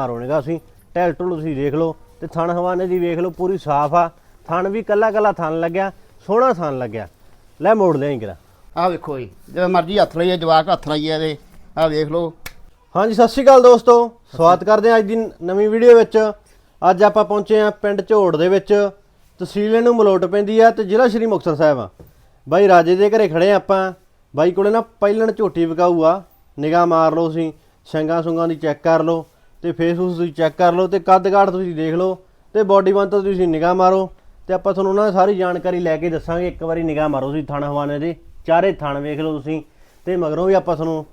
ਮਾਰੋਣੇਗਾ ਅਸੀਂ ਟੈਲ ਟੁਲ ਤੁਸੀਂ ਦੇਖ ਲਓ ਤੇ ਥਣ ਹਵਾਨੇ ਦੀ ਵੇਖ ਲਓ ਪੂਰੀ ਸਾਫ਼ ਆ। ਥਣ ਵੀ ਕੱਲਾ ਕੱਲਾ ਥਣ ਲੱਗਿਆ ਸੋਹਣਾ ਥਣ ਲੱਗਿਆ। ਲੈ ਮੋੜ ਲਿਆਈ ਕਰਾ ਆਹ ਵੇਖੋ ਜੀ ਜਦੋਂ ਮਰਜ਼ੀ ਹੱਥ ਲਾਈਏ ਜਵਾਕ ਹੱਥ ਲਾਈਏ ਇਹਦੇ ਆਹ ਵੇਖ ਲਓ। ਹਾਂਜੀ ਸਤਿ ਸ਼੍ਰੀ ਅਕਾਲ ਦੋਸਤੋ ਸਵਾਗਤ ਕਰਦੇ ਹਾਂ ਅੱਜ ਦੀ ਨਵੀਂ ਵੀਡੀਓ ਵਿੱਚ। ਅੱਜ ਆਪਾਂ ਪਹੁੰਚੇ ਹਾਂ ਪਿੰਡ ਝੋੜ ਦੇ ਵਿੱਚ ਤਹਿਸੀਲ ਨੂੰ ਮਲੋਟ ਪੈਂਦੀ ਆ ਤੇ ਜ਼ਿਲ੍ਹਾ ਸ਼੍ਰੀ ਮੁਕਤਸਰ ਸਾਹਿਬ ਆ। ਬਾਈ ਰਾਜੇ ਦੇ ਘਰੇ ਖੜੇ ਆ ਆਪਾਂ। ਬਾਈ ਕੋਲੇ ਨਾ ਪਹਿਲਣ ਝੋਟੀ ਵਿਕਾਊ ਆ ਨਿਗਾਹ ਮਾਰ ਲਓ ਤੁਸੀਂ ਸ਼ੰਗਾ ਸੁੰਗਾਂ ਦੀ ਚੈੱਕ ਕਰ ਲਓ। ਤੇ ਫੇਸਬੁੱਕ ਤੁਸੀਂ ਚੈੱਕ ਕਰ ਲਓ ਤੇ ਕੱਦ ਕਾਠ ਤੁਸੀਂ ਦੇਖ ਲਓ ਤੇ ਬਾਡੀ ਬਣ ਤੋਂ ਤੁਸੀਂ ਨਿਗਾਹ ਮਾਰੋ ਤੇ ਆਪਾਂ ਤੁਹਾਨੂੰ ਉਹਨਾਂ ਦੀ ਸਾਰੀ ਜਾਣਕਾਰੀ ਲੈ ਕੇ ਦੱਸਾਂਗੇ। ਇੱਕ ਵਾਰੀ ਨਿਗਾਹ ਮਾਰੋ ਤੁਸੀਂ ਥਣ ਹਵਾਨੇ ਦੇ, ਚਾਰੇ ਥਣ ਵੇਖ ਲਓ ਤੁਸੀਂ ਤੇ ਮਗਰੋਂ ਵੀ ਆਪਾਂ ਤੁਹਾਨੂੰ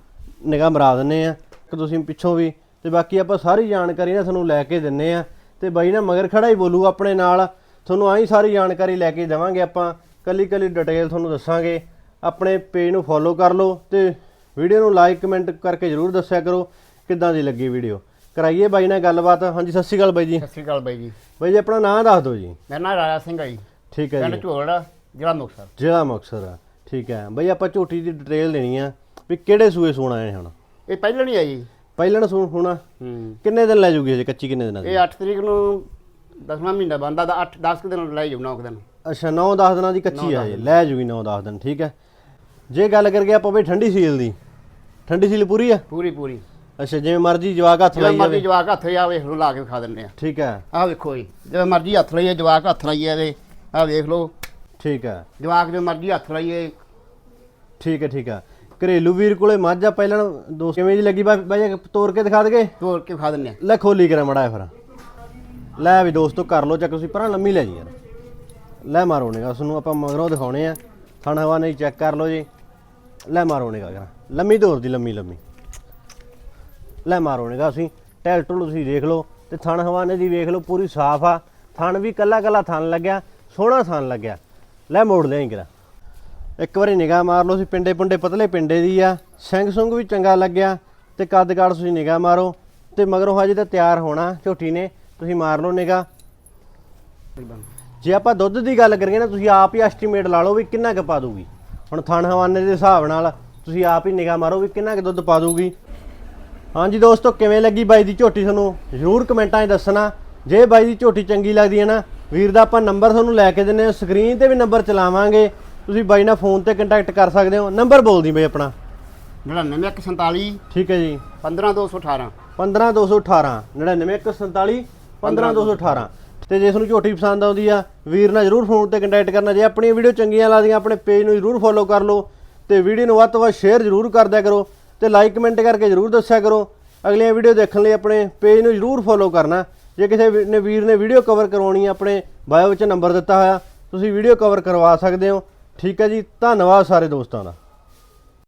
ਨਿਗਾਹ ਮਰਾ ਦਿੰਨੇ ਆ। ਕਿ ਤੁਸੀਂ ਪਿੱਛੋਂ ਵੀ ਤੇ ਬਾਕੀ ਆਪਾਂ ਸਾਰੀ ਜਾਣਕਾਰੀ ਨਾ ਤੁਹਾਨੂੰ ਲੈ ਕੇ ਦਿੰਨੇ ਆ। ਤੇ ਬਾਈ ਨਾ ਮਗਰ ਖੜਾ ਹੀ ਬੋਲੂ ਆਪਣੇ ਨਾਲ। ਤੁਹਾਨੂੰ ਆਹੀ ਸਾਰੀ ਜਾਣਕਾਰੀ ਲੈ ਕੇ ਦੇਵਾਂਗੇ ਆਪਾਂ। ਕੱਲੀ ਕੱਲੀ ਡਿਟੇਲ ਤੁਹਾਨੂੰ ਦੱਸਾਂਗੇ। ਆਪਣੇ ਪੇਜ ਨੂੰ ਫੋਲੋ ਕਰ ਲਓ ਤੇ ਵੀਡੀਓ ਨੂੰ ਲਾਈਕ ਕਮੈਂਟ ਕਰਕੇ ਜਰੂਰ ਦੱਸਿਆ ਕਰੋ। ਕਿੱਦਾਂ ਦੀ ਲੱਗੀ ਵੀਡੀਓ ਕਰਾਈਏ ਬਾਈ ਨਾਲ ਗੱਲਬਾਤ। ਹਾਂਜੀ ਸਤਿ ਸ਼੍ਰੀ ਅਕਾਲ ਬਾਈ ਜੀ। ਸਤਿ ਸ੍ਰੀ ਅਕਾਲ ਬਾਈ ਜੀ। ਬਾਈ ਜੀ ਆਪਣਾ ਨਾਮ ਦੱਸ ਦਿਓ ਜੀ। ਮੇਰਾ ਨਾਮ ਰਾਜਾ ਸਿੰਘ ਹੈ ਜੀ। ਠੀਕ ਹੈ ਪਿੰਡ ਜੀ। ਝੋੜ ਜ਼ਿਲ੍ਹਾ ਮੁਕਤਸਰ। ਜ਼ਿਲ੍ਹਾ ਮੁਕਤਸਰ ਆ ਠੀਕ ਹੈ। ਬਾਈ ਆਪਾਂ ਝੋਟੀ ਦੀ ਡਿਟੇਲ ਲੈਣੀ ਆ ਵੀ ਕਿਹੜੇ ਸੂਏ ਸੂਣਾ ਆਏ ਹੁਣ। ਇਹ ਪਹਿਲਾਂ ਨਹੀਂ ਆਈ ਪਹਿਲਣ ਸੂ ਹੋਣਾ। ਹੂੰ। ਕਿੰਨੇ ਦਿਨ ਲੈ ਜੂਗੀ ਅਜੇ ਕੱਚੀ ਕਿੰਨੇ ਦਿਨਾਂ ਦੀ? ਇਹ 8 ਤਰੀਕ ਨੂੰ 10ਵਾਂ ਮਹੀਨਾ ਬੰਦਾ ਦਾ 8 10 ਦਿਨ ਲੈ ਜਾਉ 9 ਦਿਨ। ਅੱਛਾ 9-10 ਦਿਨਾਂ ਦੀ ਕੱਚੀ ਆ ਇਹ। ਲੈ ਜੂਗੀ 9-10 ਦਿਨ ਠੀਕ ਹੈ। ਜੇ ਗੱਲ ਕਰੀਏ ਆਪਾਂ ਬਈ ਠੰਡੀ ਸੀਲ ਦੀ। ਠੰਡੀ ਸੀਲ ਪੂਰੀ ਆ? ਪੂਰੀ ਪੂਰੀ। ਅੱਛਾ ਜਿਵੇਂ ਮਰਜ਼ੀ ਜਵਾਕ ਹੱਥ ਜਦੋਂ ਲਾਈ ਮਰਜ਼ੀ ਜਾਵੇ। ਜਵਾਕ ਹੱਥ ਲਓ ਲਾ ਕੇ ਖਾ ਦਿੰਦੇ ਆ। ਠੀਕ ਹੈ। ਆਹ ਵੇਖੋ ਜੀ ਜਦੋਂ ਮਰਜ਼ੀ ਹੱਥ ਲਾਈਏ ਜਵਾਕ ਹੱਥ ਲਾਈਏ ਇਹਦੇ। ਆਹ ਵੇਖ ਲਓ। ਠੀਕ ਹੈ। ਜਵਾਕ ਜਦੋਂ ਮਰਜ਼ੀ ਹੱਥ ਲਾਈਏ। ਠੀਕ ਹੈ ਠੀਕ ਹੈ। ਘਰੇਲੂ ਵੀਰ ਕੋਲੇ ਮੱਝ ਆ ਪਹਿਲਾਂ ਦੋ ਕਿਵੇਂ ਦੀ ਲੱਗੀ? ਬਾਈ ਬਾਈ ਤੋੜ ਕੇ ਦਿਖਾ ਦਗੇ ਤੋੜ ਕੇ ਖਾ ਦਿੰਦੇ ਆ। ਲੈ ਖੋਲੀ ਕਰਾ ਮੜਾ ਫਿਰ। ਲੈ ਵੀ ਦੋਸਤੋ ਕਰ ਲੋ ਚੱਕ ਤੁਸੀਂ ਪਰਾਂ ਲੰਮੀ ਲੈ ਜੀ ਯਾਰ। ਲੈ ਮਾਰੋ ਨੇਗਾ ਉਸ ਨੂੰ ਆਪਾਂ ਮਗਰੋਂ ਦਿਖਾਉਣੇ ਆ। ਥਣ ਹਵਾ ਨਹੀਂ ਚੈੱਕ ਕਰ ਲੋ ਜੀ। ਲੈ ਮਾਰੋ ਨੇਗਾ ਕਰਾ ਲੰਮੀ ਦੌਰ ਦੀ ਲੰਮੀ ਲੰਮੀ। ਲੈ ਮਾਰੋ ਨੇਗਾ ਅਸੀਂ ਟੈਲ ਟੁਲ ਤੁਸੀਂ ਦੇਖ ਲਓ ਤੇ ਥਣ ਹਵਾਨੇ ਦੀ ਵੇਖ ਲਓ, ਪੂਰੀ ਸਾਫ਼ ਆ। ਥਣ ਵੀ ਕੱਲਾ ਕੱਲਾ ਥਣ ਲੱਗਿਆ, ਸੋਹਣਾ ਥਣ ਲੱਗਿਆ। ਲੈ ਮੋੜ ਲਿਆ ਕਰਾ ਇੱਕ ਵਾਰੀ ਨਿਗਾਹ ਮਾਰ ਲਓ ਸੀ ਪਿੰਡੇ ਪੁੰਡੇ ਪਤਲੇ ਪਿੰਡੇ ਦੀ ਆ। ਸਿੰਘ ਸੁੰਗ ਵੀ ਚੰਗਾ ਲੱਗਿਆ ਤੇ ਕੱਦ ਕਾਠ ਤੁਸੀਂ ਨਿਗਾਹ ਮਾਰੋ। ਤੇ ਮਗਰੋਂ ਹਜੇ ਤਾਂ ਤਿਆਰ ਹੋਣਾ, ਝੋਟੀ ਨੇ, ਤੁਸੀਂ ਮਾਰ ਲਓ ਨਿਗਾਹ। ਜੇ ਆਪਾਂ ਦੁੱਧ ਦੀ ਗੱਲ ਕਰੀਏ ਨਾ, ਤੁਸੀਂ ਆਪ ਹੀ ਐਸਟੀਮੇਟ ਲਾ ਲਓ ਵੀ ਕਿੰਨਾ ਕੁ ਪਾ ਦੂਗੀ। ਹੁਣ ਥਣ ਹਵਾਨੇ ਦੇ ਹਿਸਾਬ ਨਾਲ ਤੁਸੀਂ ਆਪ ਹੀ ਨਿਗਾਹ ਮਾਰੋ ਵੀ ਕਿੰਨਾ ਕੁ ਦੁੱਧ ਪਾ ਦੂਗੀ। ਹਾਂਜੀ ਦੋਸਤੋ ਕਿਵੇਂ ਲੱਗੀ ਬਾਈ ਦੀ ਝੋਟੀ ਤੁਹਾਨੂੰ? ਜ਼ਰੂਰ ਕਮੈਂਟਾਂ 'ਚ ਦੱਸਣਾ। ਜੇ ਬਾਈ ਦੀ ਝੋਟੀ ਚੰਗੀ ਲੱਗਦੀ ਹੈ ਨਾ ਵੀਰ ਦਾ ਆਪਾਂ ਨੰਬਰ ਤੁਹਾਨੂੰ ਲੈ ਕੇ ਦਿੰਨੇ ਹਾਂ। ਸਕਰੀਨ ਤੇ ਵੀ ਨੰਬਰ ਚਲਾਵਾਂਗੇ। ਤੁਸੀਂ ਬਾਈ ਨਾਲ ਫੋਨ ਤੇ ਕੰਟੈਕਟ ਕਰ ਸਕਦੇ ਹੋ। ਨੰਬਰ ਬੋਲ ਦੀ ਬਾਈ ਆਪਣਾ। 99147 ਠੀਕ ਹੈ ਜੀ। 15218 15218 99147 15218 ਤੇ ਜੇ ਤੁਹਾਨੂੰ ਝੋਟੀ ਪਸੰਦ ਆਉਂਦੀ ਆ ਵੀਰ ਨਾਲ ਜਰੂਰ ਫੋਨ ਤੇ ਕੰਟੈਕਟ ਕਰਨਾ। ਜੇ ਆਪਣੀਆਂ ਵੀਡੀਓ ਚੰਗੀਆਂ ਲੱਗਦੀਆਂ ਆਪਣੇ ਪੇਜ ਨੂੰ ਜਰੂਰ ਫੋਲੋ ਕਰ ਲਓ। ਤੇ ਵੀਡੀਓ ਨੂੰ ਵੱਧ ਤੋਂ ਵੱਧ ਸ਼ੇਅਰ ਜਰੂਰ ਕਰ ਦਿਆ ਕਰੋ। ਤੇ ਲਾਈਕ ਕਮੈਂਟ ਕਰਕੇ ਜਰੂਰ ਦੱਸਿਆ ਕਰੋ। ਅਗਲੀਆਂ ਵੀਡੀਓ ਦੇਖਣ ਲਈ ਆਪਣੇ ਪੇਜ ਨੂੰ ਜਰੂਰ ਫੋਲੋ ਕਰਨਾ। ਜੇ ਕਿਸੇ ਵੀ- ਨੇ ਵੀਰ ਨੇ ਵੀਡੀਓ ਕਵਰ ਕਰਵਾਉਣੀ ਆ, ਆਪਣੇ ਬਾਇਓ ਵਿੱਚ ਨੰਬਰ ਦਿੱਤਾ ਹੋਇਆ, ਤੁਸੀਂ ਵੀਡੀਓ ਕਵਰ ਕਰਵਾ ਸਕਦੇ ਹੋ। ਠੀਕ ਹੈ ਜੀ, ਧੰਨਵਾਦ ਸਾਰੇ ਦੋਸਤਾਂ ਦਾ।